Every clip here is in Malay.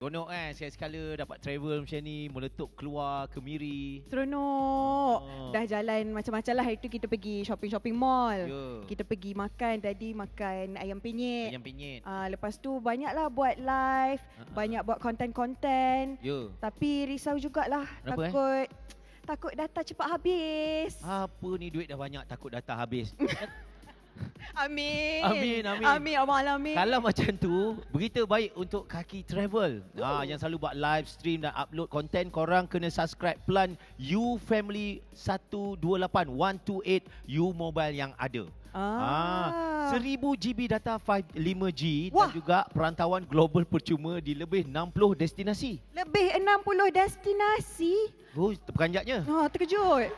Seronok kan sekali-sekala dapat travel macam ni, meletup keluar ke Miri. Seronok. Oh. Dah jalan macam-macam lah. Hari tu kita pergi shopping-shopping mall. Ya. Kita pergi makan tadi makan ayam penyet. Ayam penyet. Ah, lepas tu banyaklah buat live, Ha-ha. banyak buat konten-konten. Ya. Tapi risau jugalah Kenapa, eh? takut takut data cepat habis. Apa ni duit dah banyak takut data habis. Amin. Amin, amin. Amin, Allah alamin. Kalau macam tu, berita baik untuk kaki travel. Ha, yang selalu buat live stream dan upload konten, korang kena subscribe plan U Family 128 128 U Mobile yang ada. Ah. 1000 GB data 5, 5G Wah. dan juga perantauan global percuma di lebih 60 destinasi. Lebih 60 destinasi. Oh, terperanjatnya. Ha, terkejut.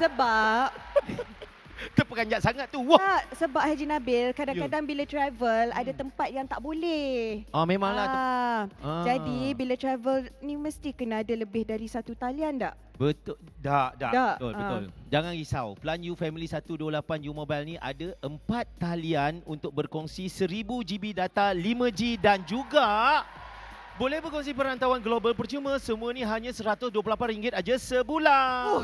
Sebab Terperanjat sangat tu. Wah. tak, sebab Haji Nabil kadang-kadang bila travel ada Hmm. tempat yang tak boleh. Ah, memanglah. Ah, Ah. Jadi bila travel ni mesti kena ada lebih dari satu talian tak? Betul. Tak. Tak, Betul, ah. betul. Jangan risau. Plan U Family 128 U Mobile ni ada empat talian untuk berkongsi 1000 GB data 5G dan juga boleh berkongsi perantauan global percuma. Semua ni hanya RM128 aja sebulan. Oh,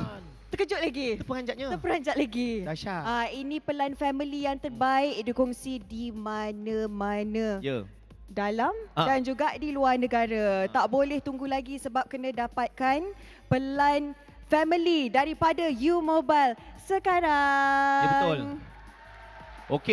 Terkejut lagi. Itu peranjatnya. Terperanjat lagi. Dahsyat. Ah, ini pelan family yang terbaik dikongsi di mana-mana. Ya. Dalam Ah. dan juga di luar negara. Ah. Tak boleh tunggu lagi sebab kena dapatkan pelan family daripada U Mobile sekarang. Ya, betul. Okey.